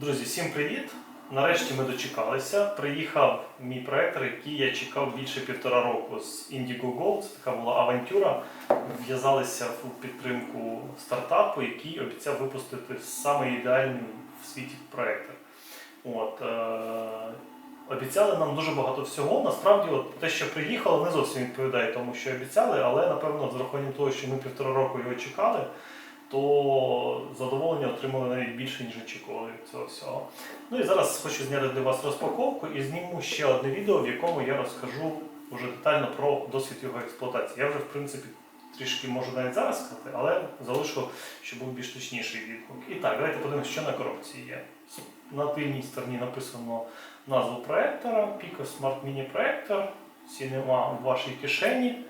Друзі, всім привіт! Нарешті ми дочекалися. Приїхав мій проектор, який я чекав більше півтора року з Indigo Gold. Це така була авантюра. В'язалися в підтримку стартапу, який обіцяв випустити саме ідеальний в світі проектор. От, е- обіцяли нам дуже багато всього. Насправді, от, те, що приїхало, не зовсім відповідає тому, що обіцяли, але напевно, з рахуванням того, що ми півтора року його чекали, то задоволення отримали навіть більше, ніж очікували від цього всього. Ну і зараз хочу зняти для вас розпаковку і зніму ще одне відео, в якому я розкажу вже детально про досвід його експлуатації. Я вже, в принципі, трішки можу навіть зараз сказати, але залишу, щоб був більш точніший відгук. І так, давайте подивимося, що на коробці є. На тильній стороні написано назву проектора, Pico Smart Mini Проектор, Cinema в вашій кишені.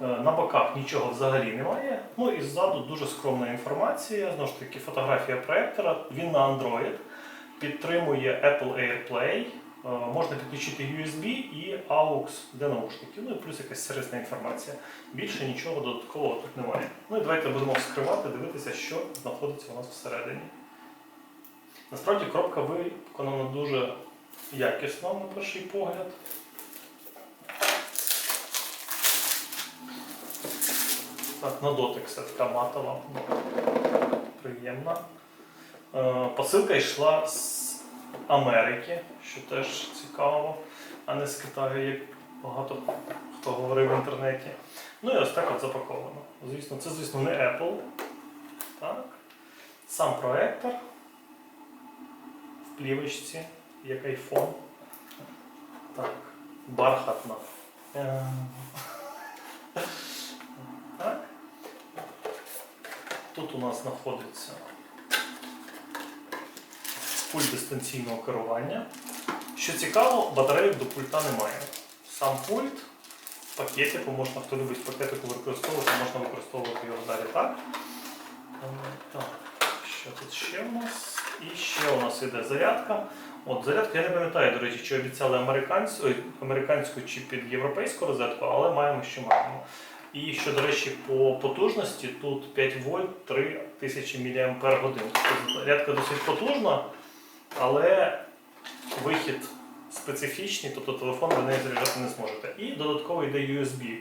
Е, На боках нічого взагалі немає. Ну і ззаду дуже скромна інформація. Знову ж таки, фотографія проектора. Він на Android, підтримує Apple AirPlay, е, можна підключити USB і AUX для наушників. Ну і плюс якась сервісна інформація. Більше нічого додаткового тут немає. Ну і давайте будемо вскривати, дивитися, що знаходиться у нас всередині. Насправді коробка виконана дуже якісно на перший погляд. Так, на дотик все матова, ну, приємна. Е, Посилка йшла з Америки, що теж цікаво, а не з Китаю, як багато хто говорив в інтернеті. Ну і ось так от запаковано. Звісно, це, звісно, не Apple. Так. Сам проектор в плівочці, як iPhone. Так, бархатна. Е, Так. Тут у нас знаходиться пульт дистанційного керування. Що цікаво, батарейок до пульта немає. Сам пульт в пакетику можна, хто любить пакетику використовувати, можна використовувати його далі так. Е, Так, що тут ще у нас? І ще у нас іде зарядка. От зарядка, я не пам'ятаю, до речі, чи обіцяли американську, американську чи під європейську розетку, але маємо, що маємо. І що, до речі, по потужності тут 5 вольт 3000 мАч. Зарядка досить потужна, але вихід специфічний, тобто телефон ви нею заряджати не зможете. І додатково йде USB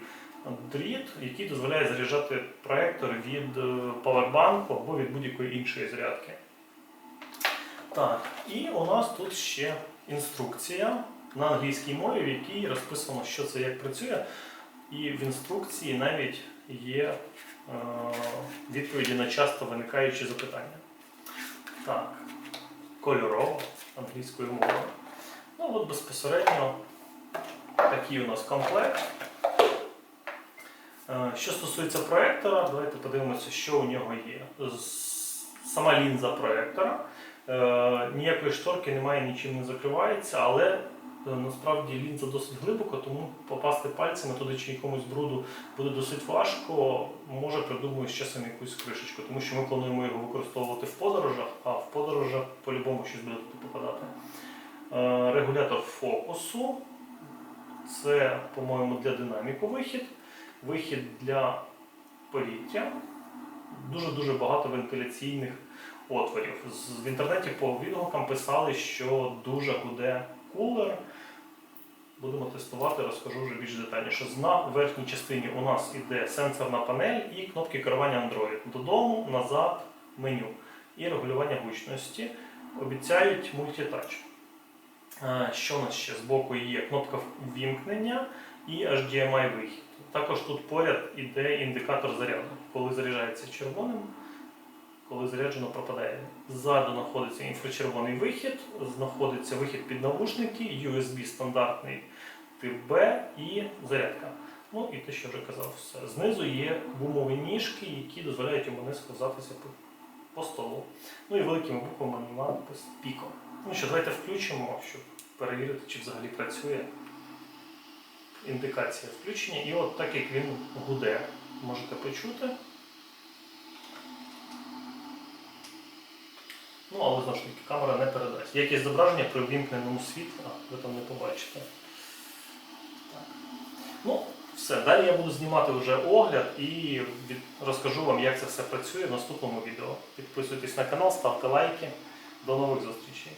дріт, який дозволяє заряджати проектор від е, павербанку або від будь-якої іншої зарядки. Так, і у нас тут ще інструкція на англійській мові, в якій розписано, що це як працює. І в інструкції навіть є е, відповіді на часто виникаючі запитання. Так, кольорово англійською мовою. Ну от безпосередньо такий у нас комплект. Е, Що стосується проектора, давайте подивимося, що у нього є. Сама лінза проектора. Е, Ніякої шторки немає, нічим не закривається, але насправді лінза досить глибоко, тому попасти пальцями туди чи якомусь бруду буде досить важко. Може придумаю з часом якусь кришечку, тому що ми плануємо його використовувати в подорожах, а в подорожах по-любому щось буде туди попадати. Е, Регулятор фокусу. Це, по-моєму, для динаміку вихід. Вихід для повітря. Дуже-дуже багато вентиляційних отворів. В інтернеті по відгукам писали, що дуже гуде кулер. Будемо тестувати, розкажу вже більш детальніше. На верхній частині у нас іде сенсорна панель і кнопки керування Android. Додому, назад, меню і регулювання гучності. Обіцяють мультитач. Що у нас ще збоку є кнопка ввімкнення і HDMI вихід. Також тут поряд іде індикатор заряду. Коли заряджається червоним, коли заряджено пропадає. Ззаду знаходиться інфрачервоний вихід, знаходиться вихід під навушники, USB стандартний тип B і зарядка. Ну і те, що вже казав, все. Знизу є гумові ніжки, які дозволяють йому не сковзатися по, столу. Ну і великими буквами надпис Pico. Ну що, давайте включимо, щоб перевірити, чи взагалі працює індикація включення. І от так як він гуде, можете почути. Ну, але знову ж таки камера не передасть. Якість зображення при ввімкненому світла ви там не побачите. Так. Ну, все. Далі я буду знімати вже огляд і від... розкажу вам, як це все працює в наступному відео. Підписуйтесь на канал, ставте лайки. До нових зустрічей.